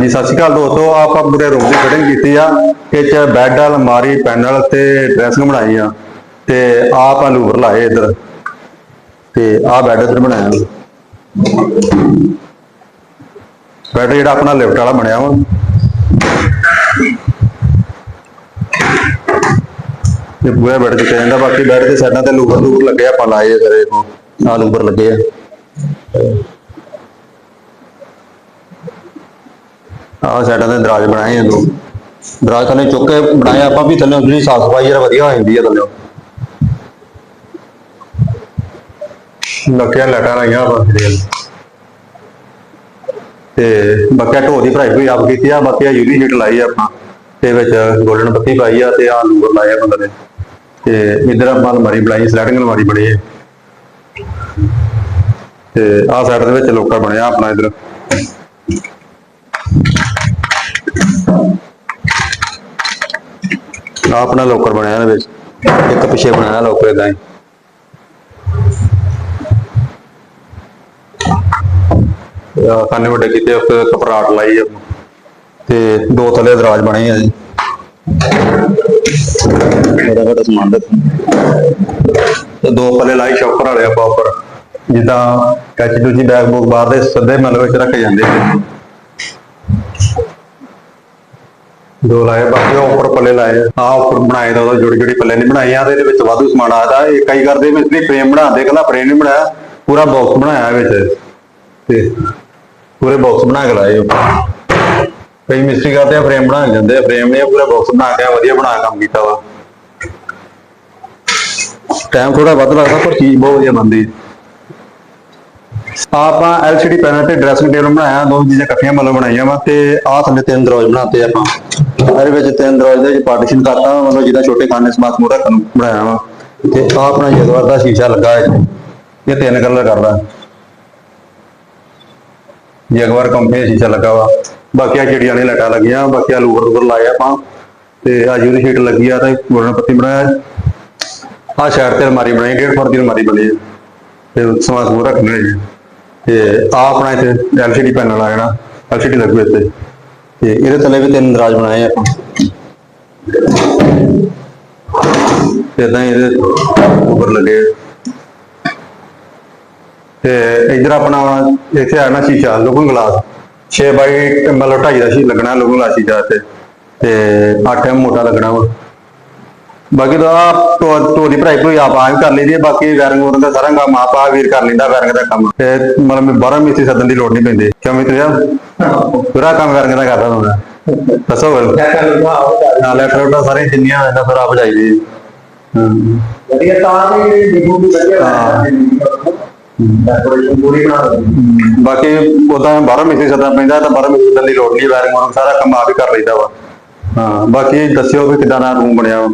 ਹਾਂਜੀ, ਸਤਿ ਸ਼੍ਰੀ ਅਕਾਲ ਦੋਸਤੋ, ਆਪਾਂ ਪੂਰੇ ਰੂਮ ਦੀ ਫਿਟਿੰਗ ਕੀਤੀ ਆ, ਇਹ ਚ ਬੈੱਡ ਅਲਮਾਰੀ, ਪੈਨਲ ਤੇ ਡਰੈਸਿੰਗ ਬਣਾਈ ਆ, ਤੇ ਆਹ ਆਪਾਂ ਲਾਏ ਇੱਧਰ, ਤੇ ਆਹ ਬੈੱਡ ਇੱਧਰ ਬਣਾਇਆ। ਬੈੱਡ ਜਿਹੜਾ ਆਪਣਾ ਲਿਫਟ ਵਾਲਾ ਬਣਿਆ ਵਾ। ਇਹ ਪੂਰਾ ਬੈੱਡ ਚ ਜਾਂਦਾ, ਬਾਕੀ ਬੈੱਡ ਦੇ ਸਾਈਡਾਂ ਤੇ ਲੂਵਰ ਲੂਵਰ ਲੱਗੇ ਆਪਾਂ ਲਾਏ ਆ ਸਾਰੇ ਆਹ ਲੂਵਰ ਲੱਗੇ ਆ। ਆਹ ਸਾਈਡਾਂ ਤੇ ਦਰਾਜ ਬਣਾਏ ਆ ਦੋ ਦਰਾਜ ਥੱਲੇ ਚੁੱਕ ਕੇ ਬਣਾਏ, ਆਪਾਂ ਵੀ ਥੱਲੇ ਜਿਹੜੀ ਸਾਫ਼ ਸਫ਼ਾਈ ਜਿਹੜਾ ਵਧੀਆ ਹੋ ਜਾਂਦੀ ਹੈ ਥੱਲੇ। ਲੱਕਿਆ ਲਟਾ ਲਾਈਆਂ ਆਪਾਂ ਇਹਦੇ। ਤੇ ਬਾਕੀ ਢੋ ਦੀ ਭਰਾਈ ਹੋਈ ਆਪ ਕੀਤੀ ਆ, ਬਾਕੀ ਆ ਯੂਵੀ ਹੀਟ ਲਾਈ ਆ ਆਪਾਂ। ਤੇ ਵਿੱਚ ਗੋਲਡਨ ਪੱਤੀ ਪਾਈ ਆ ਤੇ ਆ ਲੂਰ ਲਾਇਆ ਆਪਾਂ ਥੱਲੇ। ਤੇ ਇਧਰ ਆਪਾਂ ਅਲਮਾਰੀ ਬਣਾਈ ਸਲੈਡਿੰਗ ਅਲਮਾਰੀ ਬਣੀ ਹੈ ਤੇ ਆਹ ਸਾਈਡ ਦੇ ਵਿੱਚ ਲੋਕਰ ਬਣਿਆ ਆਪਣਾ ਇਧਰ। ਆ ਆਪਣਾ ਲੋਕਰ ਬਣਿਆ ਇਹਦੇ ਵਿੱਚ। ਇੱਕ ਪਿੱਛੇ ਬਣਾਇਆ ਲੋਕਰ ਇਦਾਂ ਹੀ। ਆ ਕੰਨੇ ਵੱਡੇ ਕੀਤੇ ਉੱਤੇ ਕਪਰਾਟ ਲਾਈ ਆ। ਤੇ ਦੋ ਥੱਲੇ ਦਰਾਜ ਬਣੇ ਆ ਜੀ। ਇਹਦਾ ਘਟਾ ਸਮਾਨ ਦਾ ਤੇ ਦੋ ਪੱਲੇ ਲਾਈ ਸ਼ੌਕਰ ਵਾਲੇ ਆਪਾਂ ਉੱਪਰ। ਜਿੱਦਾਂ ਕੱਚ ਦੂਜੀ ਬੈਗ ਬੁੱਕ ਬਾਹਰ ਦੇ ਸਿੱਧੇ ਮਤਲਬ ਵਿੱਚ ਰੱਖ ਜਾਂਦੇ ਆ ਦੋ ਲਾਏ, ਬਾਕੀ ਉਹ ਉੱਪਰ ਪੱਲੇ ਲਾਏ। ਆ ਆਹ ਉੱਪਰ ਬਣਾਏ ਦਾ, ਉਹਦਾ ਜੋੜੀ ਜੋੜੀ ਪੱਲੇ ਨਹੀਂ ਬਣਾਏ। ਆ ਇਹਦੇ ਵਿੱਚ ਵਾਧੂ ਸਮਾਨ ਆਦਾ ਇਹ ਕਈ ਕਰਦੇ ਮਿਸਤਰੀ ਫਰੇਮ ਬਣਾਉਂਦੇ, ਕਹਿੰਦਾ ਫਰੇਮ ਨਹੀਂ ਬਣਾਇਆ। ਪੂਰਾ ਬਾਕਸ ਬਣਾਇਆ ਵਿੱਚ। ਤੇ ਪੂਰੇ ਬਾਕਸ ਬਣਾ ਕੇ ਲਾਏ ਉੱਪਰ ਕਈ ਮਿਸਤਰੀ ਕਰਦੇ ਆ ਫਰੇਮ ਬਣਾ ਜਾਂਦੇ ਆ। ਫਰੇਮ ਨਹੀਂ, ਪੂਰਾ ਬਾਕਸ ਬਣਾ ਕੇ ਵਧੀਆ ਬਣਾ ਕੰਮ ਕੀਤਾ ਵਾ। ਟਾਈਮ ਥੋੜਾ ਵੱਧ ਲੱਗਦਾ, ਪਰ ਚੀਜ਼ ਬਹੁਤ ਵਧੀਆ ਬਣਦੀ ਆਪਾਂ LCD ਪੈਨਲ ਤੇ ਡਰੈਸਿੰਗ ਟੇਬਲ ਬਣਾਇਆ, ਦੋ ਚੀਜ਼ਾਂ ਇਕੱਠੀਆਂ ਮਤਲਬ ਬਣਾਈਆਂ ਵਾ, ਤੇ ਆਹ ਥੱਲੇ ਤਿੰਨ ਦਰਵਾਜ਼ੇ ਬਣਾਤੇ ਆਪਾਂ। ਇਹਦੇ ਵਿੱਚ ਤਿੰਨ ਦਰਵਾਜ਼ੇ ਵਿੱਚ ਪਾਰਟੀਸ਼ਨ ਕਰਤਾ ਵਾ, ਮਤਲਬ ਜਿਹਦਾ ਛੋਟੇ ਖਾਨੇ ਸਮਾਤ ਮੂਹਰੇ ਰੱਖਣ ਨੂੰ ਬਣਾਇਆ ਵਾ। ਤੇ ਆਹ ਆਪਣਾ ਜਗਵਾਰ ਦਾ ਸ਼ੀਸ਼ਾ ਲੱਗਾ ਹੈ ਇਹ ਤਿੰਨ ਕਲਰ ਕਰਦਾ। ਜਗਵਾਰ ਕੰਪਨੀ ਦਾ ਸ਼ੀਸ਼ਾ ਲੱਗਾ ਵਾ ਬਾਕੀ ਆ ਜਿਹੜੀਆਂ ਨੇ ਲਟਾ ਲੱਗੀਆਂ ਬਾਕੀ ਆ ਲੂਵਰ ਲੂਵਰ ਲਾਏ ਆਪਾਂ ਤੇ ਆ ਯੂਰੀ ਸ਼ੀਟ ਲੱਗੀ ਆ ਤੇ ਗੋਲਡਨ ਪੱਤੀ ਬਣਾਇਆ। ਆ ਸ਼ਹਿਰ ਤੇ ਅਲਮਾਰੀ ਬਣਾਈ 1.5 ਫੁੱਟ ਦੀ ਅਲਮਾਰੀ ਬਣੀ ਹੈ ਤੇ ਸਮਾਨ ਸਮੂਹ ਰੱਖਣੇ ਨੇ ਤੇ ਆ ਆਪਣਾ ਇੱਥੇ ਐਲਸੀਡੀ ਪੈਨਲ ਆ ਜਾਣਾ ਐਲਸੀਡੀ ਲੱਗੂ ਇੱਥੇ। ਤੇ ਇਹਦੇ ਥੱਲੇ ਵੀ ਤਿੰਨ ਦਰਾਜ ਬਣਾਏ ਆ। ਆਪਾਂ ਇਦਾਂ ਇਹਦੇ ਉੱਪਰ ਲੱਗੇ ਤੇ ਇਧਰ ਆਪਣਾ ਇੱਥੇ ਆ ਨਾ ਸ਼ੀਸ਼ਾ ਲੁਕਨ ਗਲਾਸ। 6 ਬਾਈ ਮਤਲਬ 2.5 ਦਾ ਸ਼ੀ ਲੱਗਣਾ ਲੁਕਨ ਗਲਾਸ ਸ਼ੀਸ਼ਾ ਤੇ ਤੇ 8 ਐਮ ਮੋਟਾ ਲੱਗਣਾ ਵਾ। ਬਾਕੀ ਟੋ ਦੀ ਭਰਾਈ ਕੋਈ ਆਪ ਆਪ ਕਰ ਲਈਦੀ ਹੈ ਬਾਕੀ ਵੂਰਿੰਗ ਦਾ ਸਾਰਾ ਕੰਮ ਆਪ ਆ ਵੀਰ ਕਰ ਲੈਂਦਾ ਵਾਇਰਿੰਗ ਦਾ ਕੰਮ। ਤੇ ਮਤਲਬ 12 ਮਿਸਤਰੀ ਸੱਦਣ ਦੀ ਲੋੜ ਨਹੀਂ ਪੈਂਦੀ। ਕਿਉਂ ਮਿੱਤਰ ਜੀ ਪੂਰਾ ਕੰਮ ਵਾਇਰਿੰਗ ਦਾ ਕਰਦਾ ਹੁੰਦਾ ਦੱਸੋ ਗੱਲ। ਨਾਲ ਲੈਟਰ ਦਾ ਸਾਰੇ ਜਿੰਨੀਆਂ ਇਹਨਾਂ ਫਿਰ ਆਪ ਜਾਈਦੀ ਹਾਂ। ਵਧੀਆ ਤਾਂ ਵੀ ਡਿਬੂ ਵੀ ਵਧੀਆ ਬਾਕੀ ਉਦਾਂ 12 ਮਿਸਤਰੀ ਸੱਦਣਾ ਪੈਂਦਾ ਤਾਂ 12 ਮਿਸਤਰੀ ਸੱਦਣ ਦੀ ਲੋੜ ਨਹੀਂ ਵਾਇਰਿੰਗ ਵੂਰਿੰਗ ਸਾਰਾ ਕੰਮ ਆਪ ਹੀ ਕਰ ਲਈਦਾ ਵਾ। ਹਾਂ ਬਾਕੀ ਦੱਸਿਓ ਵੀ ਕਿਦਾਂ ਦਾ ਰੂਮ ਬਣਿਆ ਵਾ।